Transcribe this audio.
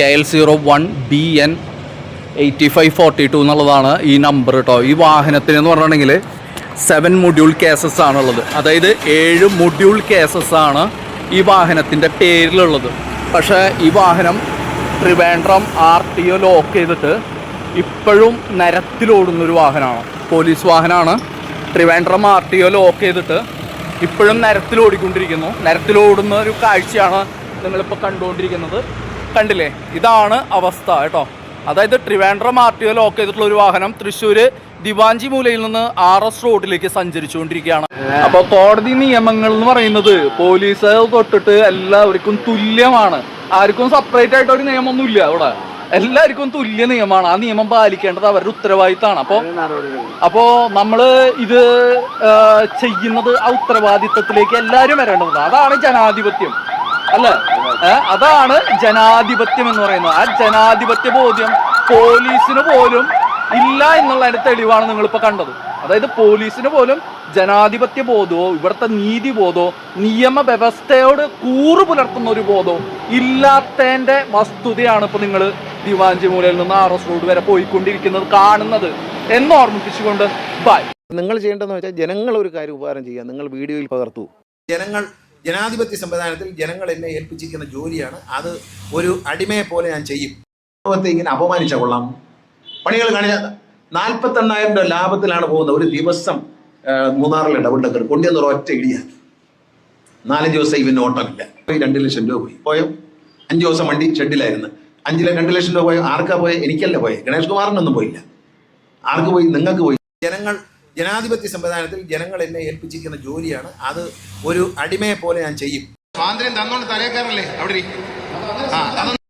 K L zero one B N eighty five forty two എന്നുള്ളതാണ് ഈ number കേട്ടോ ഈ വാഹനത്തിന് എന്ന് പറഞ്ഞിട്ടുണ്ടെങ്കിൽ സെവൻ മൊഡ്യൂൾ കേസസ് ആണുള്ളത്. അതായത് ഏഴ് മൊഡ്യൂൾ കേസസ് ആണ് ഈ വാഹനത്തിന്റെ പേരിലുള്ളത്. പക്ഷേ ഈ വാഹനം Trivandrum R T O lock ചെയ്തിട്ട് ഇപ്പോഴും നരത്തിലോടുന്നൊരു വാഹനമാണ്. പോലീസ് വാഹനമാണ് Trivandrum R T O lock ചെയ്തിട്ട് ഇപ്പോഴും നരത്തിലോടിക്കൊണ്ടിരിക്കുന്നു. നരത്തിലോടുന്ന ഒരു കാഴ്ചയാണ് നിങ്ങളിപ്പോൾ കണ്ടുകൊണ്ടിരിക്കുന്നത്. കണ്ടില്ലേ? ഇതാണ് അവസ്ഥ കേട്ടോ. അതായത് Trivandrum R T O lock ചെയ്തിട്ടുള്ള ഒരു വാഹനം തൃശ്ശൂർ ദിവാഞ്ചി മൂലയിൽ നിന്ന് ആർ എസ് റോഡിലേക്ക് സഞ്ചരിച്ചുകൊണ്ടിരിക്കുകയാണ്. അപ്പോൾ കോടതി നിയമങ്ങൾ എന്ന് പറയുന്നത് പോലീസ് തൊട്ടിട്ട് എല്ലാവർക്കും തുല്യമാണ്. ആർക്കും സെപ്പറേറ്റ് ആയിട്ട് ഒരു നിയമമൊന്നുമില്ല അവിടെ. എല്ലാവർക്കും തുല്യ നിയമമാണ്. ആ നിയമം പാലിക്കേണ്ടത് അവരുടെ ഉത്തരവാദിത്തമാണ്. അപ്പോൾ അപ്പോൾ നമ്മൾ ഇത് ചെയ്യുന്നത് ആ ഉത്തരവാദിത്തത്തിലേക്ക് എല്ലാവരും വരേണ്ടതാണ് അതാണ് ജനാധിപത്യം. അല്ലേ? അതാണ് ജനാധിപത്യം എന്ന് പറയുന്നത്. ആ ജനാധിപത്യ ബോധ്യം പോലീസിന് പോലും ഇല്ല എന്നുള്ളതിന്റെ തെളിവാണ് നിങ്ങളിപ്പോ കണ്ടത്. അതായത് പോലീസിന് പോലും ജനാധിപത്യ ബോധമോ ഇവിടുത്തെ നീതി ബോധവോ നിയമ വ്യവസ്ഥയോട് കൂറു പുലർത്തുന്ന ഒരു ബോധോ ഇല്ലാത്തതിന്റെ വസ്തുതയാണ് ഇപ്പൊ നിങ്ങൾ ദിവാഞ്ചി മൂലയിൽ നിന്ന് ആർ എസ് റോഡ് വരെ പോയിക്കൊണ്ടിരിക്കുന്നത് കാണുന്നത്. എന്ന് ഓർമ്മിപ്പിച്ചുകൊണ്ട് ബൈ. നിങ്ങൾ ചെയ്യേണ്ടതെന്ന് വെച്ചാൽ ജനങ്ങൾ ഒരു കാര്യം ഉപകാരം ചെയ്യുക. നിങ്ങൾ വീഡിയോയിൽ പകർത്തു. ജനങ്ങൾ ജനാധിപത്യ സംവിധാനത്തിൽ ജനങ്ങൾ എന്നെ ഏൽപ്പിച്ചിരിക്കുന്ന ജോലിയാണ്. അത് ഒരു അടിമയെ പോലെ ഞാൻ ചെയ്യും. സമൂഹത്തെ ഇങ്ങനെ അപമാനിച്ച കൊള്ളാം. പണികൾ കാണിച്ച നാൽപ്പത്തെണ്ണായിരം രൂപ ലാഭത്തിലാണ് പോകുന്നത്. ഒരു ദിവസം മൂന്നാറിൽ ഡബിൾ ഡക്കർ കൊണ്ടുവന്ന ഒറ്റ ഇടിയാണ് നാലഞ്ച് ദിവസം ഇവന് ഓട്ടമില്ല. രണ്ട് ലക്ഷം രൂപ പോയി. പോയോ? അഞ്ച് ദിവസം വണ്ടി ഷെഡിലായിരുന്നു. അഞ്ച് ല- രണ്ട് ലക്ഷം രൂപ പോയോ? ആർക്കാ പോയോ? എനിക്കല്ല പോയത് ഗണേഷ് കുമാറിനൊന്നും പോയില്ല. ആർക്ക് പോയി? നിങ്ങൾക്ക് പോയി. ജനങ്ങൾ ജനാധിപത്യ സംവിധാനത്തിൽ ജനങ്ങൾ എന്നെ ഏൽപ്പിച്ചിരിക്കുന്ന ജോലിയാണ്. അത് ഒരു അടിമയെ പോലെ ഞാൻ ചെയ്യും. സ്വാതന്ത്ര്യം തന്നോണ്ട് തലേക്കാരല്ലേ അവിടെ ആ,